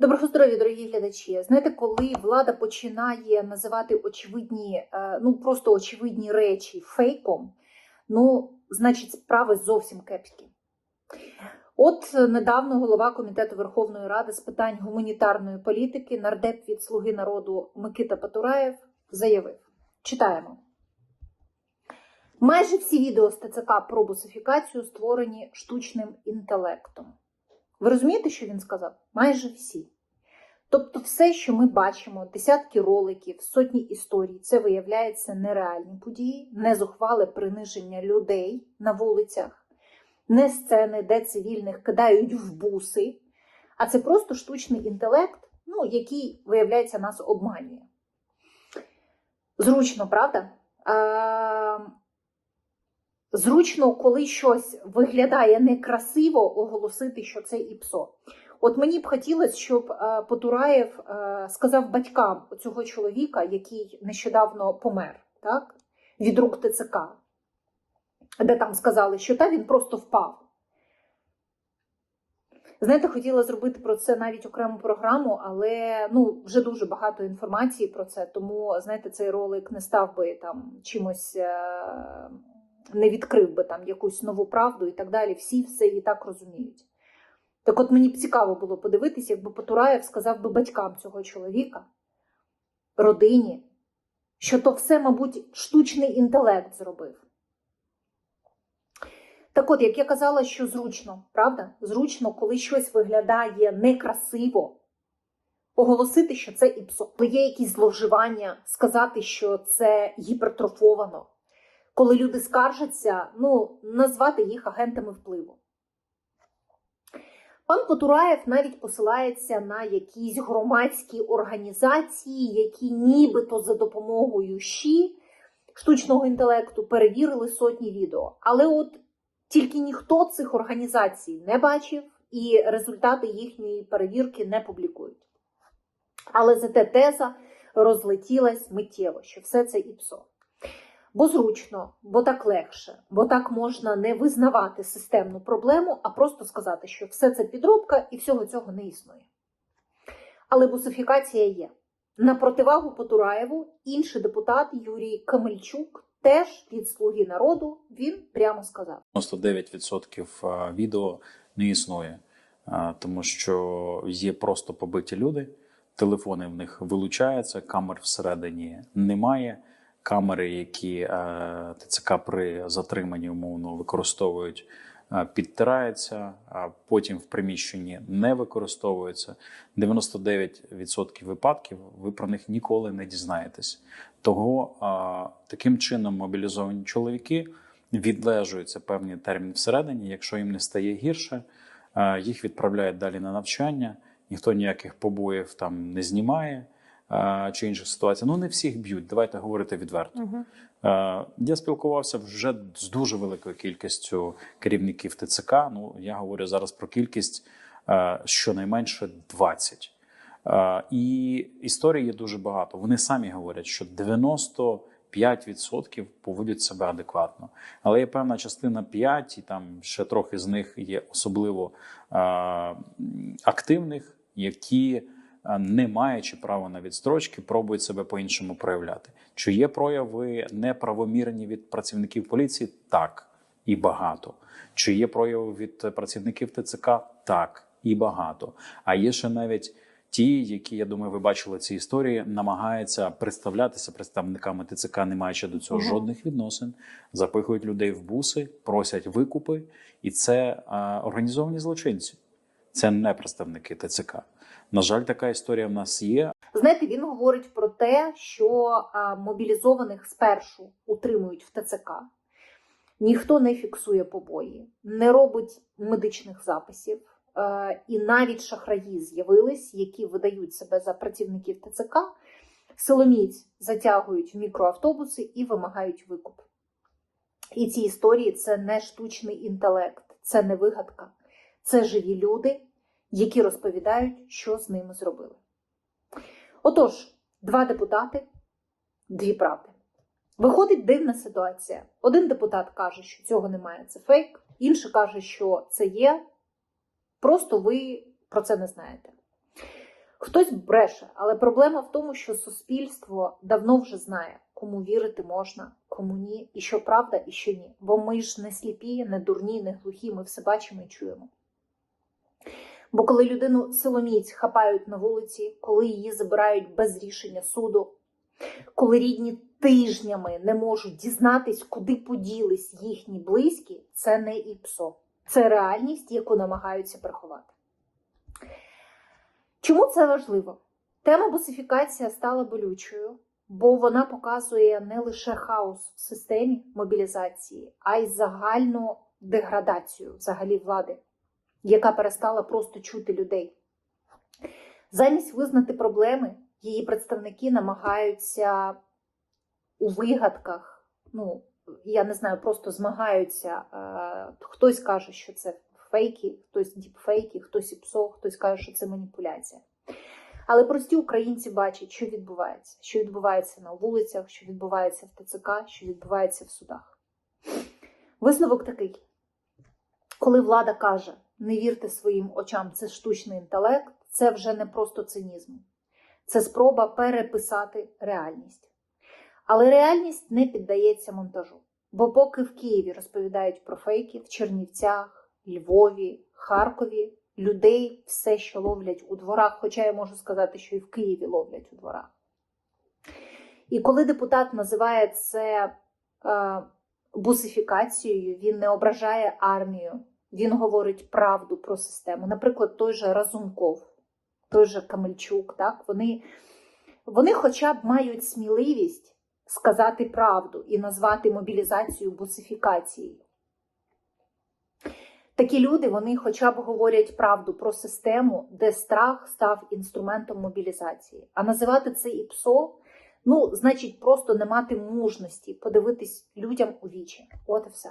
Доброго здоров'я, дорогі глядачі. Знаєте, коли влада починає називати очевидні, е, ну просто очевидні речі фейком, ну, значить, справи зовсім кепські. От е, недавно голова комітету Верховної Ради з питань гуманітарної політики, нардеп від Слуги народу Микита Патураєв заявив: читаємо. Майже всі відео з ТЦК про бусифікацію створені штучним інтелектом. Ви розумієте, що він сказав? Майже всі. Тобто, все, що ми бачимо, десятки роликів, сотні історій, це виявляється нереальні події, не зухвале приниження людей на вулицях, не сцени, де цивільних кидають в буси, а це просто штучний інтелект, ну, який, виявляється, нас обманює. Зручно, правда? Зручно, коли щось виглядає некрасиво, оголосити, що це ІПСО. От мені б хотілося, щоб е, Потураєв е, сказав батькам цього чоловіка, який нещодавно помер, так? від рук ТЦК, де там сказали, що та він просто впав. Знаєте, хотіла зробити про це навіть окрему програму, але ну, вже дуже багато інформації про це, тому знаєте, цей ролик не став би там чимось. Не відкрив би там якусь нову правду і так далі. Всі все і так розуміють. Так от мені б цікаво було подивитися, якби Потураєв сказав би батькам цього чоловіка, родині, що то все, мабуть, штучний інтелект зробив. Так от, як я казала, що зручно, правда? Зручно, коли щось виглядає некрасиво, оголосити, що це іпсо. Коли є якісь зловживання, сказати, що це гіпертрофовано коли люди скаржаться, ну, назвати їх агентами впливу. Пан Потураєв навіть посилається на якісь громадські організації, які нібито за допомогою ЩІ штучного інтелекту перевірили сотні відео. Але от тільки ніхто цих організацій не бачив і результати їхньої перевірки не публікують. Але зате теза розлетілась миттєво, що все це ІПСО. Бо зручно, бо так легше, бо так можна не визнавати системну проблему, а просто сказати, що все це підробка і всього цього не існує. Але бусифікація є. На противагу Потураєву інший депутат Юрій Камельчук теж від слуги народу він прямо сказав: 99% відео не існує, тому що є просто побиті люди, телефони в них вилучаються, камер всередині немає камери, які е, ТЦК при затриманні умовно використовують, е, підтираються, а потім в приміщенні не використовуються. 99% випадків ви про них ніколи не дізнаєтесь. Того таким чином мобілізовані чоловіки відлежуються певний термін всередині. Якщо їм не стає гірше, е, їх відправляють далі на навчання. Ніхто ніяких побоїв там не знімає чи інших ситуацій. Ну не всіх б'ють. Давайте говорити відверто. Угу. Я спілкувався вже з дуже великою кількістю керівників ТЦК. Ну я говорю зараз про кількість щонайменше 20. І історій є дуже багато. Вони самі говорять, що 95% поводять себе адекватно, але є певна частина 5, і там ще трохи з них є особливо активних, які не маючи права на відстрочки, пробують себе по-іншому проявляти. Чи є прояви неправомірні від працівників поліції? Так і багато. Чи є прояви від працівників ТЦК? Так і багато. А є ще навіть ті, які я думаю, ви бачили ці історії, намагаються представлятися представниками ТЦК, не маючи до цього жодних відносин, запихують людей в буси, просять викупи, і це а, організовані злочинці. Це не представники ТЦК. На жаль, така історія в нас є. Знаєте, він говорить про те, що мобілізованих спершу утримують в ТЦК. Ніхто не фіксує побої, не робить медичних записів, е, і навіть шахраї з'явились, які видають себе за працівників ТЦК, силоміць затягують в мікроавтобуси і вимагають викуп. І ці історії це не штучний інтелект, це не вигадка, це живі люди, які розповідають, що з ними зробили. Отож, два депутати, дві правди. Виходить дивна ситуація. Один депутат каже, що цього немає, це фейк, інший каже, що це є. Просто ви про це не знаєте. Хтось бреше, але проблема в тому, що суспільство давно вже знає, кому вірити можна, кому ні, і що правда, і що ні. Бо ми ж не сліпі, не дурні, не глухі, ми все бачимо і чуємо. Бо коли людину силоміць хапають на вулиці, коли її забирають без рішення суду, коли рідні тижнями не можуть дізнатись, куди поділись їхні близькі, це не іпсо. Це реальність, яку намагаються приховати. Чому це важливо? Тема бусифікація стала болючою, бо вона показує не лише хаос в системі мобілізації, а й загальну деградацію взагалі влади, яка перестала просто чути людей. Замість визнати проблеми, її представники намагаються у вигадках, ну, я не знаю, просто змагаються. Е, Хтось каже, що це фейки, хтось діпфейки, хтось іпсо, хтось каже, що це маніпуляція. Але прості українці бачать, що відбувається, що відбувається на вулицях, що відбувається в ТЦК, що відбувається в судах. Висновок такий: коли влада каже, не вірте своїм очам, це штучний інтелект, це вже не просто цинізм, це спроба переписати реальність. Але реальність не піддається монтажу. Бо поки в Києві розповідають про фейки, в Чернівцях, Львові, Харкові людей все, що ловлять у дворах, хоча я можу сказати, що і в Києві ловлять у дворах. І коли депутат називає це е, бусифікацією, він не ображає армію, він говорить правду про систему. Наприклад, той же Разумков, той же Камельчук, так, вони, вони хоча б мають сміливість сказати правду і назвати мобілізацію бусифікацією. Такі люди вони хоча б говорять правду про систему, де страх став інструментом мобілізації. А називати це ІПСО, ну, значить, просто не мати мужності подивитись людям у вічі. От і все.